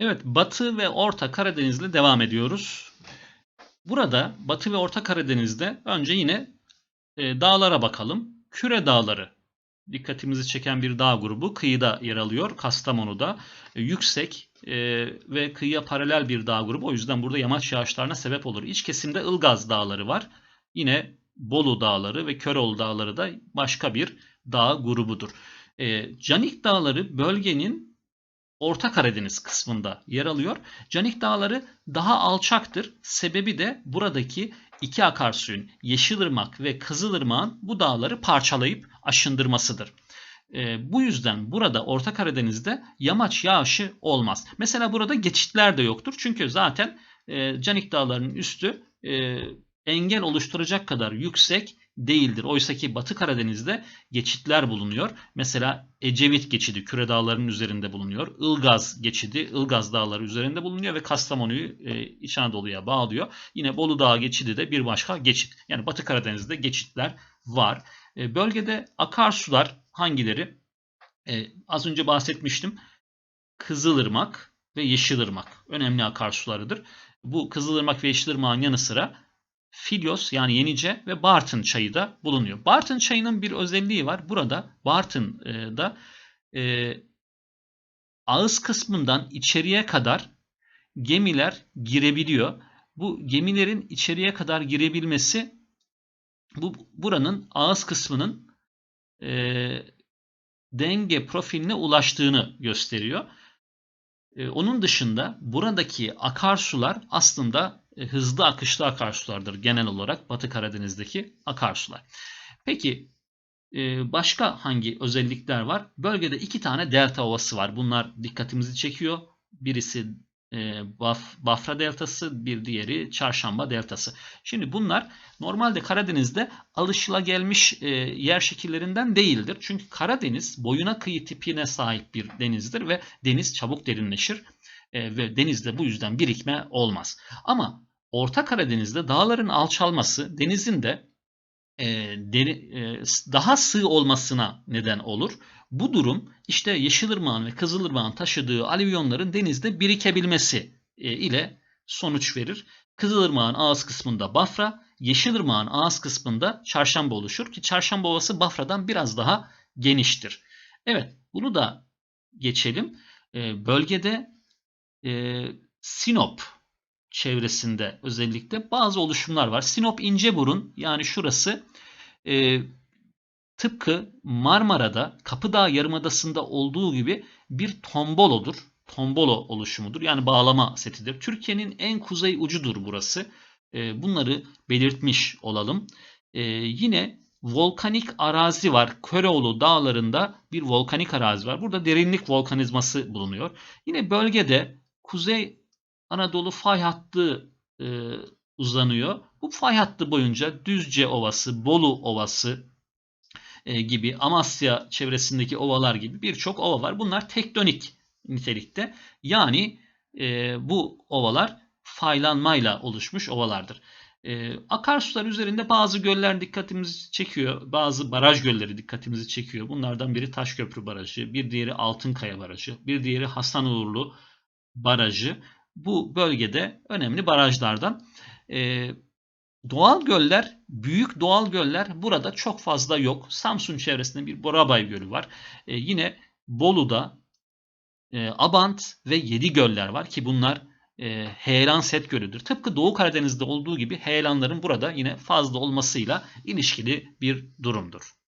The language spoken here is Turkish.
Evet, Batı ve Orta Karadeniz'le devam ediyoruz. Burada Batı ve Orta Karadeniz'de önce yine e, dağlara bakalım. Küre Dağları dikkatimizi çeken bir dağ grubu kıyıda yer alıyor. Kastamonu'da E, yüksek e, ve kıyıya paralel bir dağ grubu. O yüzden burada yamaç yağışlarına sebep olur. İç kesimde Ilgaz Dağları var. Yine Bolu Dağları ve Köroğlu Dağları da başka bir dağ grubudur. E, Canik Dağları bölgenin Orta Karadeniz kısmında yer alıyor. Canik Dağları daha alçaktır. Sebebi de buradaki iki akarsuyun Yeşilırmak ve Kızılırmak'ın bu dağları parçalayıp aşındırmasıdır. E, bu yüzden burada Orta Karadeniz'de yamaç yağışı olmaz. Mesela burada geçitler de yoktur. Çünkü zaten e, Canik Dağları'nın üstü e, engel oluşturacak kadar yüksek değildir. Oysa ki Batı Karadeniz'de geçitler bulunuyor. Mesela Ecevit geçidi Küre Dağları'nın üzerinde bulunuyor. Ilgaz geçidi Ilgaz Dağları üzerinde bulunuyor ve Kastamonu'yu e, İç Anadolu'ya bağlıyor. Yine Bolu Dağı geçidi de bir başka geçit. Yani Batı Karadeniz'de geçitler var. E, bölgede akarsular hangileri? E, az önce bahsetmiştim. Kızılırmak ve Yeşilırmak önemli akarsularıdır. Bu Kızılırmak ve Yeşilırmak'ın yanı sıra Filyos yani Yenice ve Bartın çayı da bulunuyor. Bartın çayının bir özelliği var. Burada Bartın'da e, ağız kısmından içeriye kadar gemiler girebiliyor. Bu gemilerin içeriye kadar girebilmesi bu buranın ağız kısmının e, denge profiline ulaştığını gösteriyor. E, onun dışında buradaki akarsular aslında e, hızlı akışlı akarsulardır genel olarak Batı Karadeniz'deki akarsular. Peki e, başka hangi özellikler var? Bölgede iki tane delta ovası var. Bunlar dikkatimizi çekiyor. Birisi e, Baf, Bafra deltası, bir diğeri Çarşamba deltası. Şimdi bunlar normalde Karadeniz'de alışılagelmiş e, yer şekillerinden değildir. Çünkü Karadeniz boyuna kıyı tipine sahip bir denizdir ve deniz çabuk derinleşir e, ve denizde bu yüzden birikme olmaz. Ama Orta Karadeniz'de dağların alçalması denizin de e, deri, e, daha sığ olmasına neden olur. Bu durum işte Yeşilırmak'ın ve Kızılırmak'ın taşıdığı alüvyonların denizde birikebilmesi e, ile sonuç verir. Kızılırmak'ın ağız kısmında Bafra, Yeşilırmak'ın ağız kısmında Çarşamba oluşur ki Çarşamba Ovası Bafra'dan biraz daha geniştir. Evet bunu da geçelim. E, bölgede e, Sinop çevresinde özellikle bazı oluşumlar var. Sinop İnceburun yani şurası e, tıpkı Marmara'da Kapıdağ Yarımadası'nda olduğu gibi bir tombolodur. Tombolo oluşumudur. Yani bağlama setidir. Türkiye'nin en kuzey ucudur burası. E, bunları belirtmiş olalım. E, yine volkanik arazi var. Köroğlu dağlarında bir volkanik arazi var. Burada derinlik volkanizması bulunuyor. Yine bölgede kuzey Anadolu fay hattı e, uzanıyor. Bu fay hattı boyunca Düzce Ovası, Bolu Ovası e, gibi Amasya çevresindeki ovalar gibi birçok ova var. Bunlar tektonik nitelikte. Yani e, bu ovalar faylanmayla oluşmuş ovalardır. E, akarsular üzerinde bazı göller dikkatimizi çekiyor. Bazı baraj gölleri dikkatimizi çekiyor. Bunlardan biri Taşköprü Barajı, bir diğeri Altınkaya Barajı, bir diğeri Hasanuğurlu Barajı bu bölgede önemli barajlardan. E, doğal göller, büyük doğal göller burada çok fazla yok. Samsun çevresinde bir Borabay Gölü var. E, yine Bolu'da e, Abant ve Yedi göller var ki bunlar e, heyelan set gölüdür. Tıpkı Doğu Karadeniz'de olduğu gibi heyelanların burada yine fazla olmasıyla ilişkili bir durumdur.